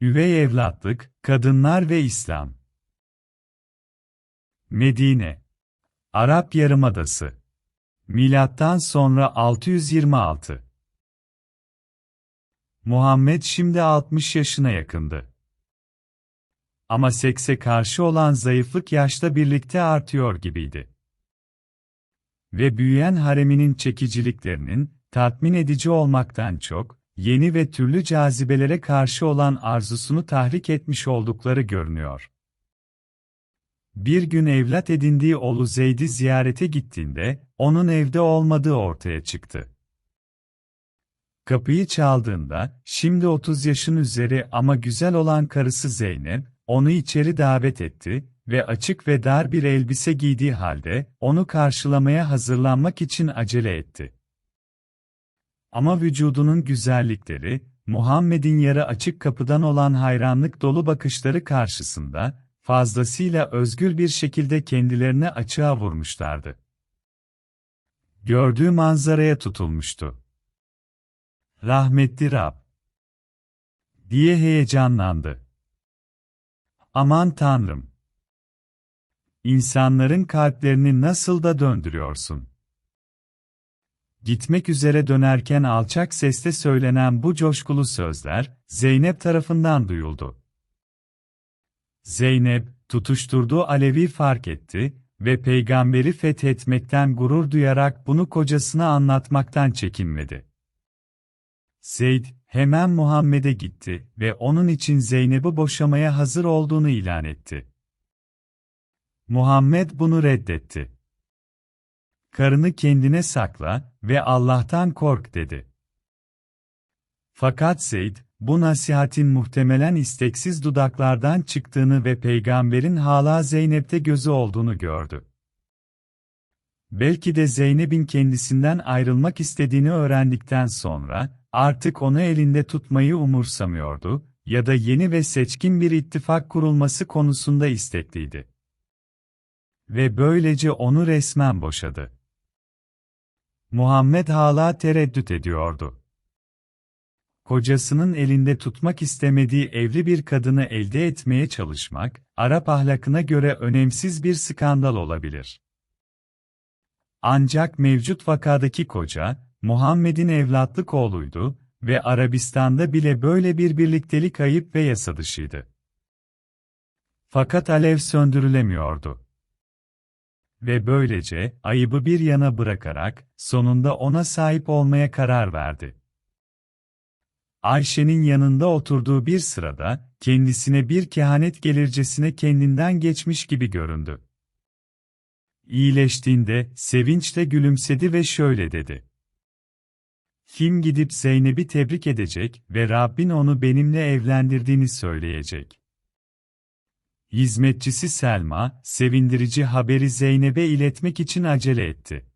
Üvey evlatlık, kadınlar ve İslam. Medine. Arap Yarımadası. Milattan sonra 626. Muhammed şimdi 60 yaşına yakındı. Ama sekse karşı olan zayıflık yaşla birlikte artıyor gibiydi. Ve büyüyen hareminin çekiciliklerinin, tatmin edici olmaktan çok, yeni ve türlü cazibelere karşı olan arzusunu tahrik etmiş oldukları görünüyor. Bir gün evlat edindiği oğlu Zeyd'i ziyarete gittiğinde, onun evde olmadığı ortaya çıktı. Kapıyı çaldığında, şimdi 30 yaşın üzeri ama güzel olan karısı Zeynep, onu içeri davet etti ve açık ve dar bir elbise giydiği halde, onu karşılamaya hazırlanmak için acele etti. Ama vücudunun güzellikleri, Muhammed'in yarı açık kapıdan olan hayranlık dolu bakışları karşısında, fazlasıyla özgür bir şekilde kendilerini açığa vurmuşlardı. Gördüğü manzaraya tutulmuştu. Rahmetli Rab! diye heyecanlandı. Aman Tanrım! İnsanların kalplerini nasıl da döndürüyorsun? Gitmek üzere dönerken alçak sesle söylenen bu coşkulu sözler, Zeynep tarafından duyuldu. Zeynep, tutuşturduğu Alevi fark etti ve peygamberi fethetmekten gurur duyarak bunu kocasına anlatmaktan çekinmedi. Zeyd, hemen Muhammed'e gitti ve onun için Zeynep'i boşamaya hazır olduğunu ilan etti. Muhammed bunu reddetti. Karını kendine sakla ve Allah'tan kork dedi. Fakat Zeyd, bu nasihatin muhtemelen isteksiz dudaklardan çıktığını ve peygamberin hala Zeynep'te gözü olduğunu gördü. Belki de Zeynep'in kendisinden ayrılmak istediğini öğrendikten sonra, artık onu elinde tutmayı umursamıyordu ya da yeni ve seçkin bir ittifak kurulması konusunda istekliydi. Ve böylece onu resmen boşadı. Muhammed hala tereddüt ediyordu. Kocasının elinde tutmak istemediği evli bir kadını elde etmeye çalışmak, Arap ahlakına göre önemsiz bir skandal olabilir. Ancak mevcut vakadaki koca, Muhammed'in evlatlık oğluydu ve Arabistan'da bile böyle bir birliktelik ayıp ve yasa dışıydı. Fakat alev söndürülemiyordu. Ve böylece, ayıbı bir yana bırakarak, sonunda ona sahip olmaya karar verdi. Ayşe'nin yanında oturduğu bir sırada, kendisine bir kehanet gelircesine kendinden geçmiş gibi göründü. İyileştiğinde, sevinçle gülümsedi ve şöyle dedi. Kim gidip Zeynep'i tebrik edecek ve Rabbin onu benimle evlendirdiğini söyleyecek. Hizmetçisi Selma, sevindirici haberi Zeynep'e iletmek için acele etti.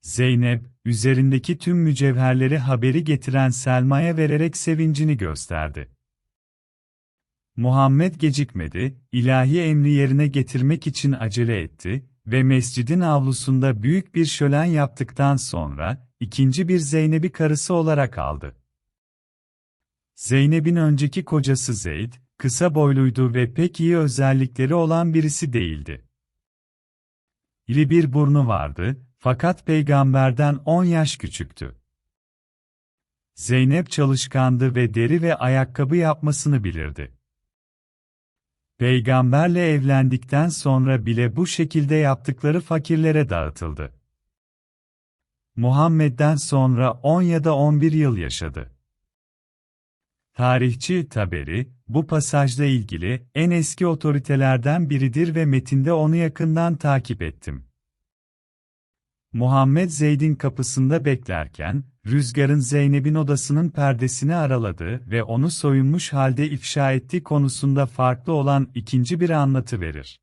Zeynep, üzerindeki tüm mücevherleri haberi getiren Selma'ya vererek sevincini gösterdi. Muhammed gecikmedi, ilahi emri yerine getirmek için acele etti ve mescidin avlusunda büyük bir şölen yaptıktan sonra, ikinci bir Zeynep'i karısı olarak aldı. Zeynep'in önceki kocası Zeyd, kısa boyluydu ve pek iyi özellikleri olan birisi değildi. İli bir burnu vardı, fakat peygamberden 10 yaş küçüktü. Zeynep çalışkandı ve deri ve ayakkabı yapmasını bilirdi. Peygamberle evlendikten sonra bile bu şekilde yaptıkları fakirlere dağıtıldı. Muhammed'den sonra 10 ya da 11 yıl yaşadı. Tarihçi Taberi, bu pasajla ilgili en eski otoritelerden biridir ve metinde onu yakından takip ettim. Muhammed Zeyd'in kapısında beklerken, rüzgarın Zeynep'in odasının perdesini araladı ve onu soyunmuş halde ifşa ettiği konusunda farklı olan ikinci bir anlatı verir.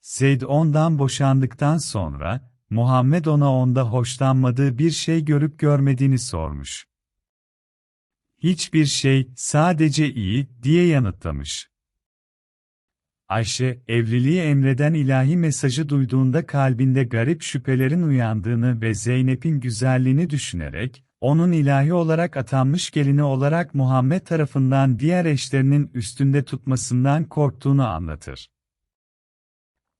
Zeyd ondan boşandıktan sonra, Muhammed ona onda hoşlanmadığı bir şey görüp görmediğini sormuş. Hiçbir şey, sadece iyi, diye yanıtlamış. Ayşe, evliliği emreden ilahi mesajı duyduğunda kalbinde garip şüphelerin uyandığını ve Zeynep'in güzelliğini düşünerek, onun ilahi olarak atanmış gelini olarak Muhammed tarafından diğer eşlerinin üstünde tutmasından korktuğunu anlatır.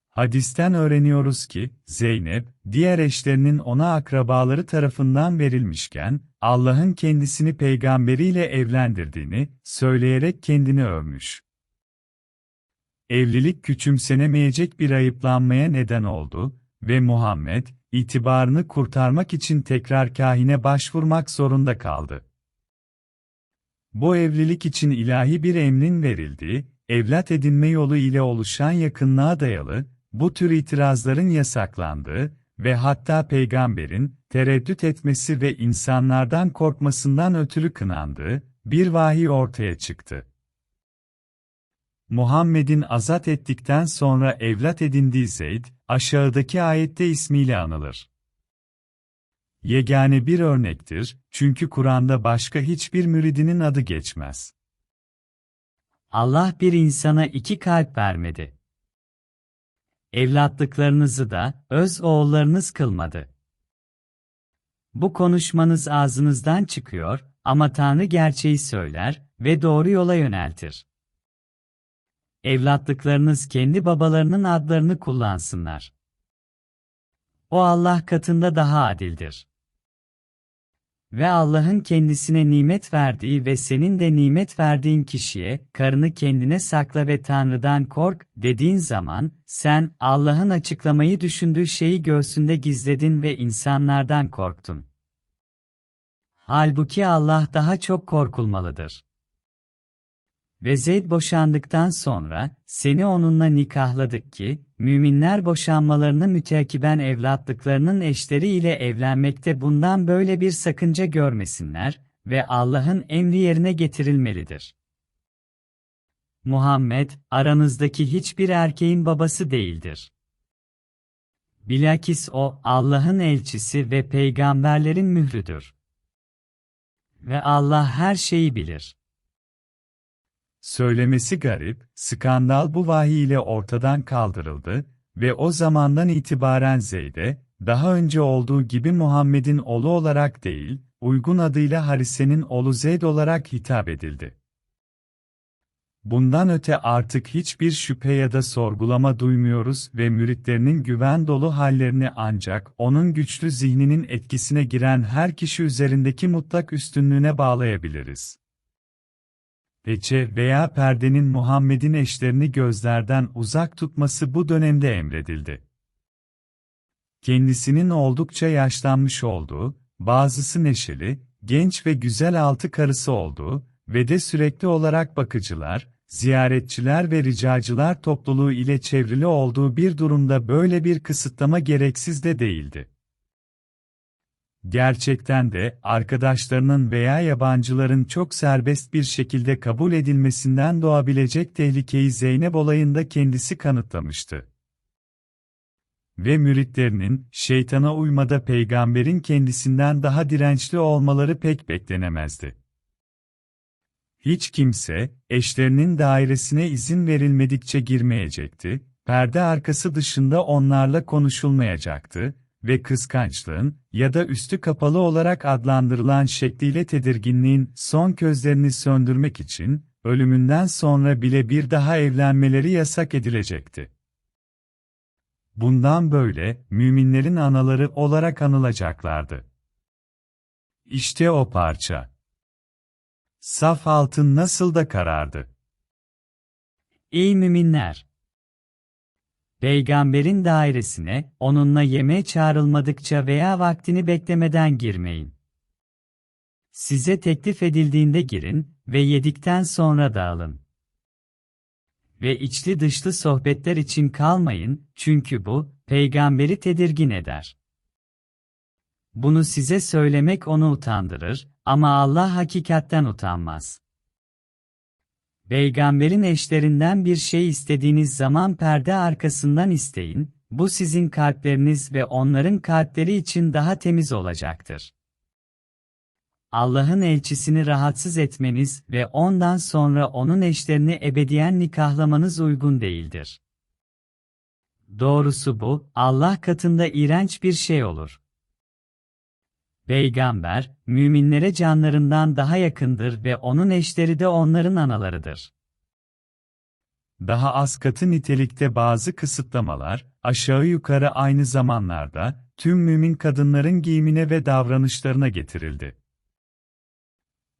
Hadisten öğreniyoruz ki, Zeynep, diğer eşlerinin ona akrabaları tarafından verilmişken, Allah'ın kendisini peygamberiyle evlendirdiğini söyleyerek kendini övmüş. Evlilik küçümsenemeyecek bir ayıplanmaya neden oldu ve Muhammed, itibarını kurtarmak için tekrar kahine başvurmak zorunda kaldı. Bu evlilik için ilahi bir emrin verildiği, evlat edinme yolu ile oluşan yakınlığa dayalı, bu tür itirazların yasaklandığı ve hatta peygamberin tereddüt etmesi ve insanlardan korkmasından ötürü kınandığı bir vahiy ortaya çıktı. Muhammed'in azat ettikten sonra evlat edindiği Zeyd, aşağıdaki ayette ismiyle anılır. Yegane bir örnektir, çünkü Kur'an'da başka hiçbir müridinin adı geçmez. Allah bir insana iki kalp vermedi. Evlatlıklarınızı da öz oğullarınız kılmadı. Bu konuşmanız ağzınızdan çıkıyor ama Tanrı gerçeği söyler ve doğru yola yöneltir. Evlatlıklarınız kendi babalarının adlarını kullansınlar. O Allah katında daha adildir. Ve Allah'ın kendisine nimet verdiği ve senin de nimet verdiğin kişiye, karını kendine sakla ve Tanrı'dan kork, dediğin zaman, sen, Allah'ın açıklamayı düşündüğü şeyi göğsünde gizledin ve insanlardan korktun. Halbuki Allah daha çok korkulmalıdır. Ve Zeyd boşandıktan sonra, seni onunla nikahladık ki, müminler boşanmalarını müteakiben evlatlıklarının eşleri ile evlenmekte bundan böyle bir sakınca görmesinler ve Allah'ın emri yerine getirilmelidir. Muhammed, aranızdaki hiçbir erkeğin babası değildir. Bilakis o, Allah'ın elçisi ve peygamberlerin mührüdür. Ve Allah her şeyi bilir. Söylemesi garip, skandal bu vahiy ile ortadan kaldırıldı ve o zamandan itibaren Zeyd'e, daha önce olduğu gibi Muhammed'in oğlu olarak değil, uygun adıyla Harise'nin oğlu Zeyd olarak hitap edildi. Bundan öte artık hiçbir şüphe ya da sorgulama duymuyoruz ve müritlerinin güven dolu hallerini ancak onun güçlü zihninin etkisine giren her kişi üzerindeki mutlak üstünlüğüne bağlayabiliriz. Peçe veya perdenin Muhammed'in eşlerini gözlerden uzak tutması bu dönemde emredildi. Kendisinin oldukça yaşlanmış olduğu, bazısı neşeli, genç ve güzel altı karısı olduğu ve de sürekli olarak bakıcılar, ziyaretçiler ve ricacılar topluluğu ile çevrili olduğu bir durumda böyle bir kısıtlama gereksiz de değildi. Gerçekten de arkadaşlarının veya yabancıların çok serbest bir şekilde kabul edilmesinden doğabilecek tehlikeyi Zeynep olayında kendisi kanıtlamıştı. Ve müritlerinin şeytana uymada peygamberin kendisinden daha dirençli olmaları pek beklenemezdi. Hiç kimse, eşlerinin dairesine izin verilmedikçe girmeyecekti, perde arkası dışında onlarla konuşulmayacaktı, ve kıskançlığın ya da üstü kapalı olarak adlandırılan şekliyle tedirginliğin son közlerini söndürmek için ölümünden sonra bile bir daha evlenmeleri yasak edilecekti. Bundan böyle müminlerin anaları olarak anılacaklardı. İşte o parça. Saf altın nasıl da karardı. Ey müminler! Peygamberin dairesine, onunla yemeğe çağrılmadıkça veya vaktini beklemeden girmeyin. Size teklif edildiğinde girin ve yedikten sonra dağılın. Ve içli dışlı sohbetler için kalmayın, çünkü bu, peygamberi tedirgin eder. Bunu size söylemek onu utandırır, ama Allah hakikatten utanmaz. Peygamberin eşlerinden bir şey istediğiniz zaman perde arkasından isteyin, bu sizin kalpleriniz ve onların kalpleri için daha temiz olacaktır. Allah'ın elçisini rahatsız etmeniz ve ondan sonra onun eşlerini ebediyen nikahlamanız uygun değildir. Doğrusu bu, Allah katında iğrenç bir şey olur. Peygamber, müminlere canlarından daha yakındır ve onun eşleri de onların analarıdır. Daha az katı nitelikte bazı kısıtlamalar, aşağı yukarı aynı zamanlarda, tüm mümin kadınların giyimine ve davranışlarına getirildi.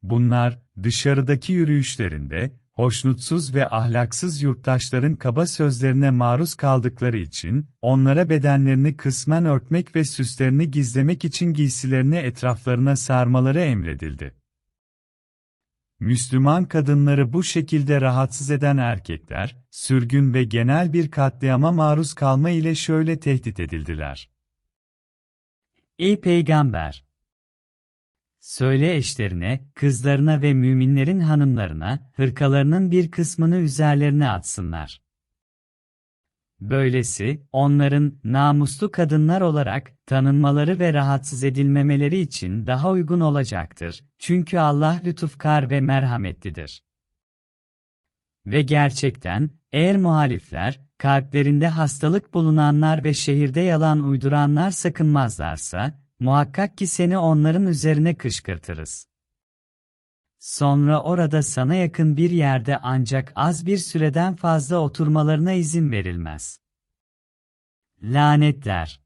Bunlar, dışarıdaki yürüyüşlerinde, hoşnutsuz ve ahlaksız yurttaşların kaba sözlerine maruz kaldıkları için, onlara bedenlerini kısmen örtmek ve süslerini gizlemek için giysilerini etraflarına sarmaları emredildi. Müslüman kadınları bu şekilde rahatsız eden erkekler, sürgün ve genel bir katliama maruz kalma ile şöyle tehdit edildiler. Ey peygamber! Söyle eşlerine, kızlarına ve müminlerin hanımlarına, hırkalarının bir kısmını üzerlerine atsınlar. Böylesi, onların namuslu kadınlar olarak tanınmaları ve rahatsız edilmemeleri için daha uygun olacaktır. Çünkü Allah lütufkar ve merhametlidir. Ve gerçekten, eğer muhalifler, kalplerinde hastalık bulunanlar ve şehirde yalan uyduranlar sakınmazlarsa, muhakkak ki seni onların üzerine kışkırtırız. Sonra orada sana yakın bir yerde ancak az bir süreden fazla oturmalarına izin verilmez. Lanetler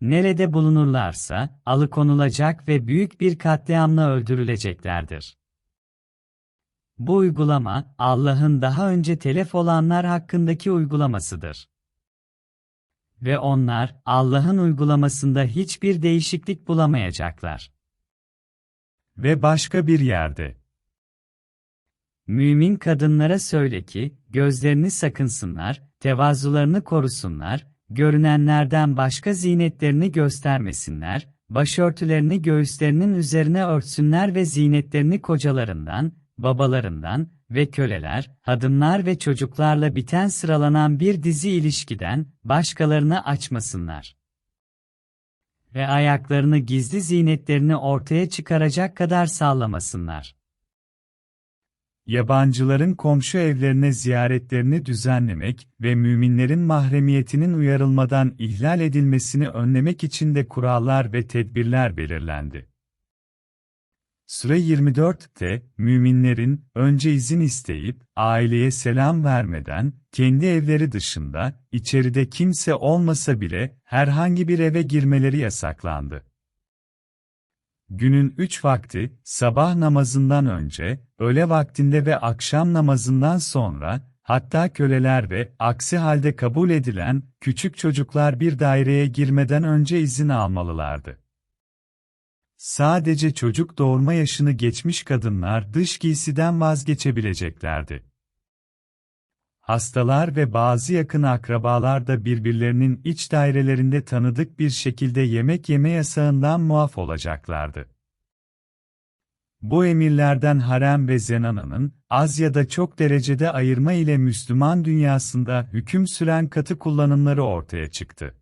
Nerede bulunurlarsa, alıkonulacak ve büyük bir katliamla öldürüleceklerdir. Bu uygulama, Allah'ın daha önce telef olanlar hakkındaki uygulamasıdır. Ve onlar, Allah'ın uygulamasında hiçbir değişiklik bulamayacaklar. Ve başka bir yerde. Mümin kadınlara söyle ki, gözlerini sakınsınlar, tevazularını korusunlar, görünenlerden başka zinetlerini göstermesinler, başörtülerini göğüslerinin üzerine örtsünler ve zinetlerini kocalarından, babalarından ve köleler, hadımlar ve çocuklarla biten sıralanan bir dizi ilişkiden başkalarını açmasınlar. Ve ayaklarını gizli zinetlerini ortaya çıkaracak kadar sallamasınlar. Yabancıların komşu evlerine ziyaretlerini düzenlemek ve müminlerin mahremiyetinin uyarılmadan ihlal edilmesini önlemek için de kurallar ve tedbirler belirlendi. Süre 24'te, müminlerin, önce izin isteyip, aileye selam vermeden, kendi evleri dışında, içeride kimse olmasa bile, herhangi bir eve girmeleri yasaklandı. Günün üç vakti, sabah namazından önce, öğle vaktinde ve akşam namazından sonra, hatta köleler ve, aksi halde kabul edilen, küçük çocuklar bir daireye girmeden önce izin almalılardı. Sadece çocuk doğurma yaşını geçmiş kadınlar dış giysiden vazgeçebileceklerdi. Hastalar ve bazı yakın akrabalar da birbirlerinin iç dairelerinde tanıdık bir şekilde yemek yeme yasağından muaf olacaklardı. Bu emirlerden harem ve zenananın, az ya da çok derecede ayırma ile Müslüman dünyasında hüküm süren katı kullanımları ortaya çıktı.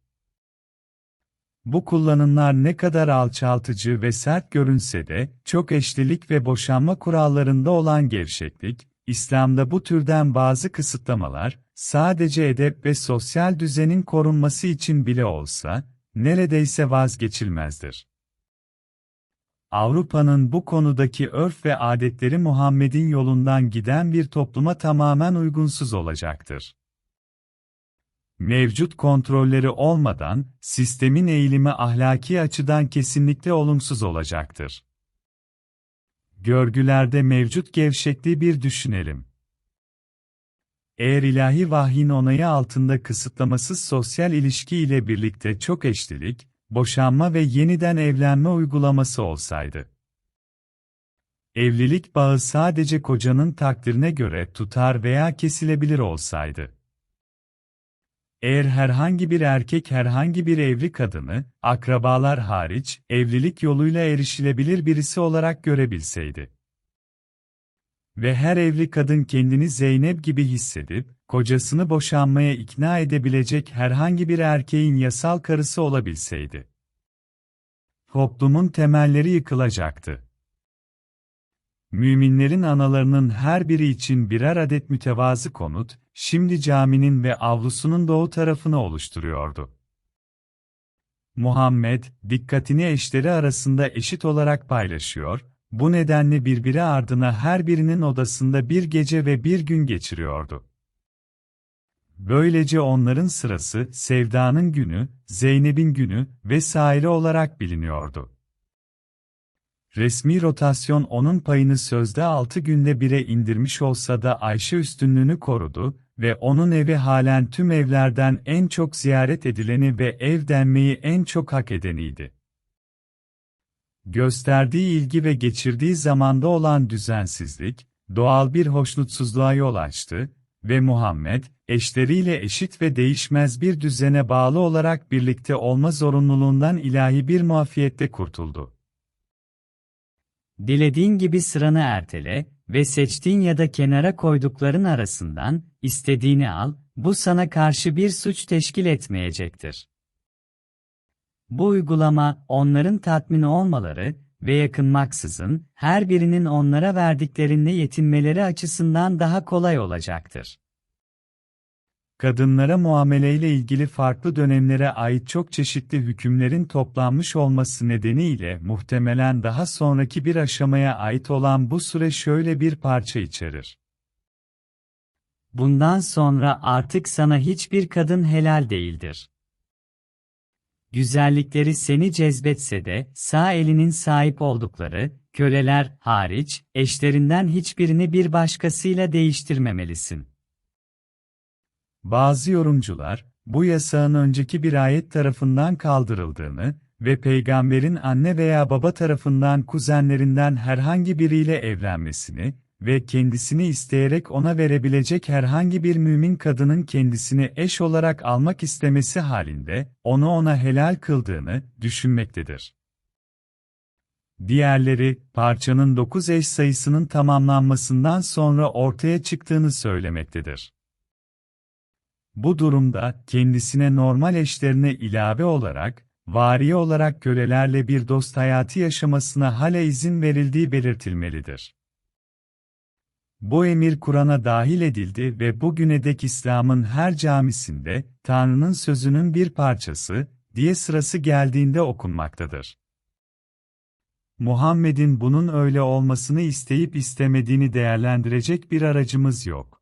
Bu kullanımlar ne kadar alçaltıcı ve sert görünse de, çok eşlilik ve boşanma kurallarında olan gevşeklik, İslam'da bu türden bazı kısıtlamalar, sadece edep ve sosyal düzenin korunması için bile olsa, neredeyse vazgeçilmezdir. Avrupa'nın bu konudaki örf ve adetleri Muhammed'in yolundan giden bir topluma tamamen uygunsuz olacaktır. Mevcut kontrolleri olmadan, sistemin eğilimi ahlaki açıdan kesinlikle olumsuz olacaktır. Görgülerde mevcut gevşekliği bir düşünelim. Eğer ilahi vahyin onayı altında kısıtlamasız sosyal ilişki ile birlikte çok eşlilik, boşanma ve yeniden evlenme uygulaması olsaydı. Evlilik bağı sadece kocanın takdirine göre tutar veya kesilebilir olsaydı. Eğer herhangi bir erkek herhangi bir evli kadını, akrabalar hariç, evlilik yoluyla erişilebilir birisi olarak görebilseydi. Ve her evli kadın kendini Zeynep gibi hissedip, kocasını boşanmaya ikna edebilecek herhangi bir erkeğin yasal karısı olabilseydi. Toplumun temelleri yıkılacaktı. Müminlerin analarının her biri için birer adet mütevazı konut, şimdi caminin ve avlusunun doğu tarafını oluşturuyordu. Muhammed, dikkatini eşleri arasında eşit olarak paylaşıyor, bu nedenle birbiri ardına her birinin odasında bir gece ve bir gün geçiriyordu. Böylece onların sırası, Sevda'nın günü, Zeynep'in günü vesaire olarak biliniyordu. Resmi rotasyon onun payını sözde 6 günde bire indirmiş olsa da Ayşe üstünlüğünü korudu ve onun evi halen tüm evlerden en çok ziyaret edileni ve ev denmeyi en çok hak edeniydi. Gösterdiği ilgi ve geçirdiği zamanda olan düzensizlik, doğal bir hoşnutsuzluğa yol açtı ve Muhammed, eşleriyle eşit ve değişmez bir düzene bağlı olarak birlikte olma zorunluluğundan ilahi bir muafiyette kurtuldu. Dilediğin gibi sıranı ertele ve seçtiğin ya da kenara koydukların arasından istediğini al, bu sana karşı bir suç teşkil etmeyecektir. Bu uygulama, onların tatmin olmaları ve yakınmaksızın, her birinin onlara verdiklerinde yetinmeleri açısından daha kolay olacaktır. Kadınlara muameleyle ilgili farklı dönemlere ait çok çeşitli hükümlerin toplanmış olması nedeniyle muhtemelen daha sonraki bir aşamaya ait olan bu süre şöyle bir parça içerir. Bundan sonra artık sana hiçbir kadın helal değildir. Güzellikleri seni cezbetse de, sağ elinin sahip oldukları, köleler hariç, eşlerinden hiçbirini bir başkasıyla değiştirmemelisin. Bazı yorumcular, bu yasağın önceki bir ayet tarafından kaldırıldığını ve peygamberin anne veya baba tarafından kuzenlerinden herhangi biriyle evlenmesini ve kendisini isteyerek ona verebilecek herhangi bir mümin kadının kendisini eş olarak almak istemesi halinde, onu ona helal kıldığını düşünmektedir. Diğerleri, parçanın 9 eş sayısının tamamlanmasından sonra ortaya çıktığını söylemektedir. Bu durumda, kendisine normal eşlerine ilave olarak, vari olarak kölelerle bir dost hayatı yaşamasına hala izin verildiği belirtilmelidir. Bu emir Kur'an'a dahil edildi ve bugüne dek İslam'ın her camisinde, Tanrı'nın sözünün bir parçası, diye sırası geldiğinde okunmaktadır. Muhammed'in bunun öyle olmasını isteyip istemediğini değerlendirecek bir aracımız yok.